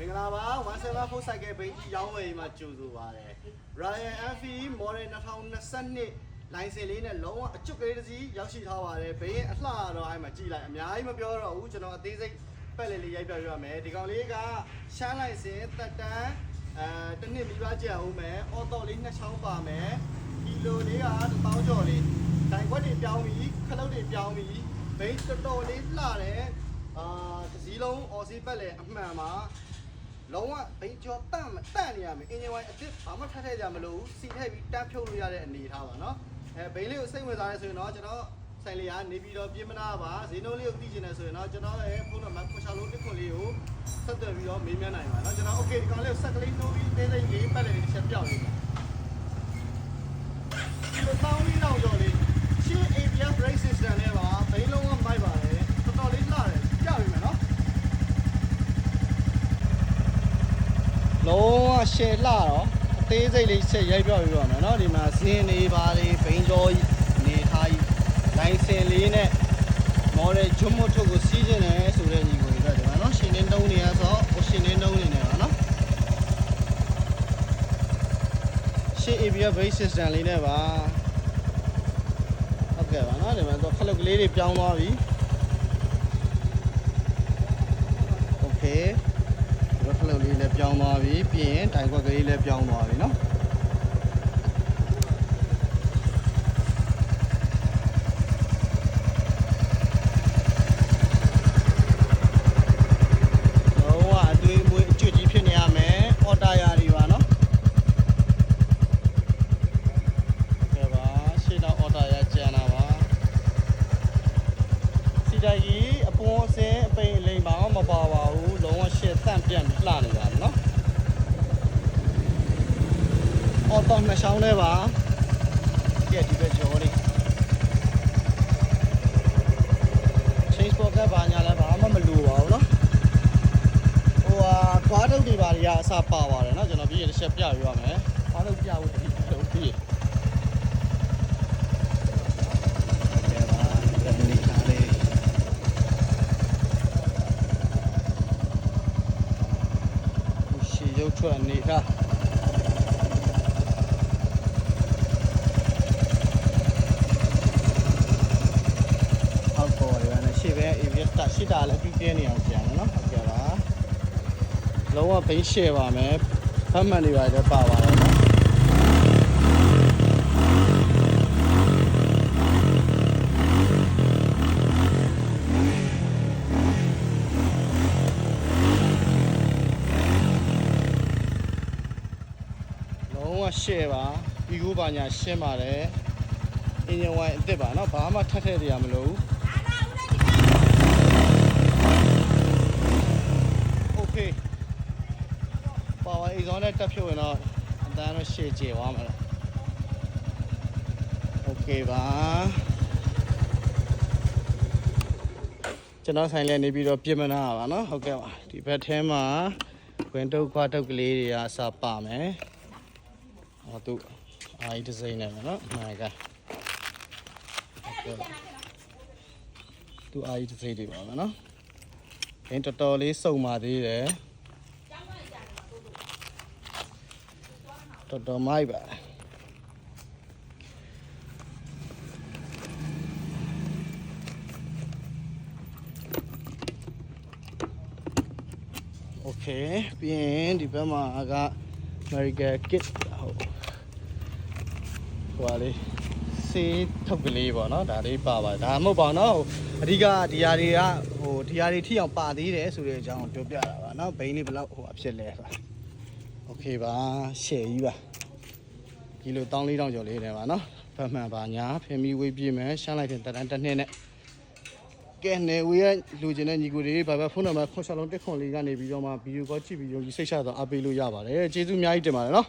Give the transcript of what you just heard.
မင်္ဂလာပါ174 cycle ဘိန်းကြီးရောင်းဝယ်ရေးမှာကြိုဆိုပါရစေ Ryan FE Model 2022လိုင်စင်လေးနဲ့လုံးဝအကျွတ်ကလေးတစ်စီးရောက်ရှိထားပါတယ်ဘိန်းအလှတော့အဲ့မှာကြည့်လိုက်အများကြီးမပြောတော့ဘူးကျွန်တော်အသေးစိတ်ပက်လေးလေးရိုက်ပြပြရမယ်ဒီကောင်လေးကရှမ်းလိုင်စင်တက်တန်းအဲတစ်နှစ်မိဘကြံအောင်မယ်အော်တော့လေးနှစ်ချောင်းပါမယ်ကီလိုလေးကတောင်းကျော်လေးဒိုင်ခွက်တွေပြောင်းပြီးခလုတ်တွေပြောင်းပြီးဘိန်းတော်တော်လေးလှတယ်အာတစ်စီးလုံးအော်စီပက်လေအမှန်ပါ လုံးဝဘိန်းကျော်တန့်မတန့်နေရမယ်အင်ဂျင်ဝိုင်းအစ်စ်ဘာမှထပ်ထည့်ကြမလို့စီထည့်ပြီးတန်းဖြုတ်လို့ရတဲ့အနေထားပါเนาะအဲဘိန်းလေးကိုစိတ်ဝင်စားရဲဆိုရင်တော့ကျွန်တော်ဆိုင်လေးကနေပြီးတော့ပြင်မနာပါဈေးနှုန်းလေးကိုသိချင်တယ်ဆိုရင်တော့ကျွန်တော်ရဲ့ဖုန်းနံပါတ်ခွန်ချလို့တစ်ခွန်လေးကိုဆက်သွယ်ပြီးတော့မေးမြန်းနိုင်ပါเนาะကျွန်တော် okay ဒီကောင်လေးကိုဆက်ကလေးနှိုးပြီးသေးသေးလေးပတ်လေးတစ်ချက်ပြောက်လေးပါ လုံးဝရှယ်လှတော့အသေးစိတ်လေးချက်ရိုက်ပြပြပါမယ်เนาะဒီမှာဇင်းနေပါလေးဘိန်းကြောကြီးနေထားကြီးလိုင်စင်လေးနဲ့မော်ဒယ်ဂျွတ်မတ်ထုတ်ကိုစီးကျင်တယ်ဆိုတဲ့ညီကိုတွေတော့ဒီမှာเนาะရှင်နေတုံးနေရဆိုတော့ဟိုရှင်နေတုံးနေနေပါเนาะရှေ့ ABS base system လေးနဲ့ပါဟုတ်ကဲ့ပါเนาะဒီမှာတော့ခလုတ်ကလေးတွေပြောင်းသွားပြီ Okay ဒီဘက် ခလုတ်လေးလည်းပြောင်းသွားပြီပြီးရင်တိုင်ခွက်ကလေးလည်းပြောင်းသွားပြီเนาะလုံးဝအတွေးမွေးအကျွတ်ကြီးဖြစ်နေရမယ်အော်တာယာတွေပါเนาะကဲပါရှေ့တော့အော်တာယာကျန်တာပါစီတိုင်းကြီးအပွန်အစင်းအပိန်အလိမ်ပါမပါပါဘူးလုံးဝရှေ့တ န့်ပြန့်လှနေတာเนาะအော်တော့နှစ်ချောင်းလေးပါကြည့်ဒီဘက်ကျော်လေး change pocket ကဘာညာလဲဘာမှမလိုပါဘူးเนาะဟိုဟာခွားထုတ်တွေပါတွေကအစပါပါတယ်เนาะကျွန်တော်ပြီးရင်တစ်ချက်ပြပြရမယ်ခွားထုတ်ပြဖို့တတိလုံးပြီးရ ရုပ်ထွက်အနေထားအောက်ပေါ်ရယ်နဲ့ရှေ့ဘက်အေဗီတာရှစ်တာလည်းအပြည့်ပြည့်နေအောင်ပြန်မယ်နော်ဟုတ်ကြပါလုံးဝဘိန်းရှယ်ပါမယ်ဖတ်မှန်နေပါတယ်ပါပါတယ် เนาะ လုံးဝရှယ်ပါပြီးကိုပါညာရှင်းပါတယ်အင်ဂျင်ဝိုင်းအစ်စ်ပါเนาะဘာမှထပ်ထည့်ရမလို့โอเคပါဝါအီဇွန်နဲ့တက်ဖြုတ်ရင်တော့အတန်းတော့ရှည်ကျေသွားမှာလားโอเคပါကျွန်တော်ဆိုင်လဲနေပြီးတော့ပြင်မနာပါเนาะဟုတ်ကဲ့ပါဒီဘက်ထဲမှာဝင်တုတ်ခွားတုတ်ကလေးတွေအစားပါမယ် ဟောသူအာဒီဇိုင်းနဲ့နော်မှန်ကသူအာဒီဇိုင်းတွေပါမယ်နော်ဒင်းတော်တော်လေးစုံပါသေးတယ်တော်တော်မိုက်ပါโอเคပြီးရင်ဒီဘက်မှာက American Kit ဟုတ် ဟိုပါလေစေးထုတ်ကလေးပေါ့နော်ဒါလေးပါပါဒါမဟုတ်ပါဘူးနော်ဟိုအဓိကဒီဟာတွေကဟိုဒီဟာတွေထိအောင်ပါသေးတယ်ဆိုတဲ့အကြောင်းကိုပြောပြတာပါနော်ဘိန်းလေးဘယ်လောက်ဟိုအဖြစ်လဲဆိုတာโอเคပါရှယ်ကြီးပါကီလို1400ကျော်လေးနဲ့ပါနော်ဖတ်မှန်ပါညာဖင်မီဝေးပြေးမယ်ရှမ်းလိုက်တင်တန်တစ်နှစ်နဲ့ကဲနေဝေးရလူကျင်တဲ့ညီကိုတွေဘာပဲဖုန်းနံပါတ်ခွန်ချက်လုံးတက်ခွန်လေးကနေပြီးတော့မှဗီဒီယိုကောကြည့်ပြီးယုံကြည်စိတ်ချတော့အပ်ပေးလို့ရပါတယ်ကျေးဇူးအများကြီးတင်ပါတယ်နော်